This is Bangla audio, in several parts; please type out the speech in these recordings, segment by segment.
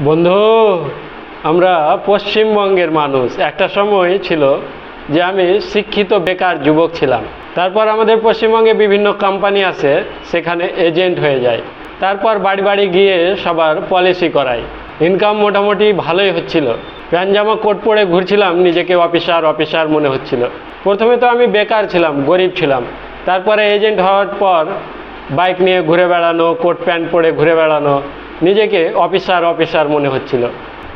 বন্ধু, আমরা পশ্চিমবঙ্গের মানুষ। একটা সময় ছিল যে আমি শিক্ষিত বেকার যুবক ছিলাম। তারপর আমাদের পশ্চিমবঙ্গে বিভিন্ন কোম্পানি আছে, সেখানে এজেন্ট হয়ে যায়। তারপর বাড়ি বাড়ি গিয়ে সবার পলিসি করাই। ইনকাম মোটামুটি ভালোই হচ্ছিল। প্যান্ট জামা কোট পরে ঘুরছিলাম, নিজেকে অফিসার অফিসার মনে হচ্ছিল। প্রথমে তো আমি বেকার ছিলাম, গরিব ছিলাম। তারপরে এজেন্ট হওয়ার পর বাইক নিয়ে ঘুরে বেড়ানো, কোট প্যান্ট পরে ঘুরে বেড়ানো নিজেকে অফিসার অফিসার মনে হচ্ছিল।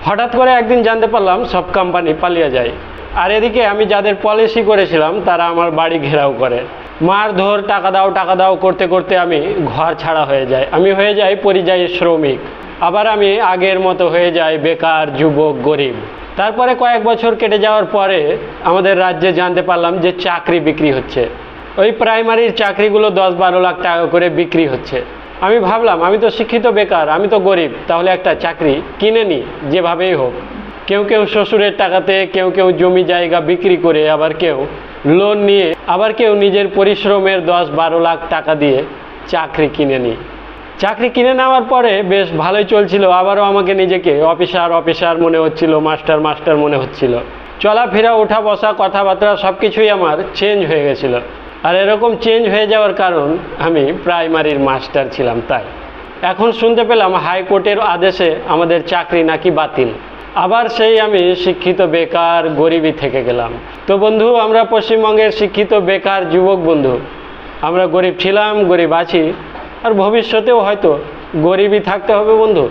হঠাৎ করে একদিন জানতে পারলাম সব কোম্পানি পালিয়ে যায়। আর এদিকে আমি যাদের পলিসি করেছিলাম, তারা আমার বাড়ি ঘেরাও করে। মার ধর টাকা দাও টাকা দাও করতে করতে আমি ঘর ছাড়া হয়ে যাই। আমি হয়ে যাই পরিযায়ী শ্রমিক। আবার আমি আগের মতো হয়ে যাই বেকার, যুবক, গরিব। তারপরে কয়েক বছর কেটে যাওয়ার পরে আমাদের রাজ্যে জানতে পারলাম যে চাকরি বিক্রি হচ্ছে। ওই প্রাইমারির চাকরিগুলো দশ বারো লাখ টাকা করে বিক্রি হচ্ছে। আমি ভাবলাম, আমি তো শিক্ষিত বেকার, আমি তো গরিব, তাহলে একটা চাকরি কিনে নিই যেভাবেই হোক। কেউ কেউ শ্বশুরের টাকাতে, কেউ কেউ জমি জায়গা বিক্রি করে, আবার কেউ লোন নিয়ে, আবার কেউ নিজের পরিশ্রমের দশ বারো লাখ টাকা দিয়ে চাকরি কিনে নিই চাকরি কিনে নেওয়ার পরে বেশ ভালোই চলছিল, আবারও আমাকে নিজেকে অফিসার অফিসার মনে হচ্ছিল, মাস্টার মাস্টার মনে হচ্ছিল। চলাফেরা ওঠা বসা কথাবার্তা সব কিছুই আমার চেঞ্জ হয়ে গেছিল। আর এরকম চেঞ্জ হয়ে যাওয়ার কারণ আমি প্রাইমারির মাস্টার ছিলাম তাই। এখন শুনতে পেলাম হাইকোর্টের আদেশে আমাদের চাকরি নাকি বাতিল। আবার সেই আমি শিক্ষিত বেকার গরিবই থেকে গেলাম। তো বন্ধু, আমরা পশ্চিমবঙ্গের শিক্ষিত বেকার যুবক বন্ধু। আমরা গরিব ছিলাম, গরিব আছি। আর ভবিষ্যতেও হয়তো গরিবই থাকতে হবে বন্ধু।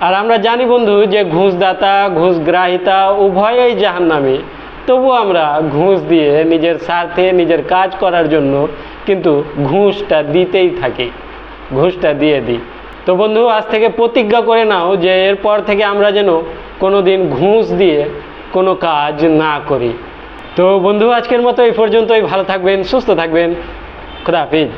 আর আমরা জানি বন্ধু যে ঘুষদাতা, ঘুষগ্রাহিতা উভয়ই জাহান্নামী। তবু আমরা ঘুষ দিয়ে নিজের স্বার্থে নিজের কাজ করার জন্য কিন্তু ঘুষটা দিতেই থাকি, ঘুষটা দিয়ে দিই। তো বন্ধু, আজ থেকে প্রতিজ্ঞা করে নাও যে এরপর থেকে আমরা যেন কোনো দিন ঘুষ দিয়ে কোনো কাজ না করি। তো বন্ধু, আজকের মতো এই পর্যন্তই। ভালো থাকবেন, সুস্থ থাকবেন। খুদা হাফিজ।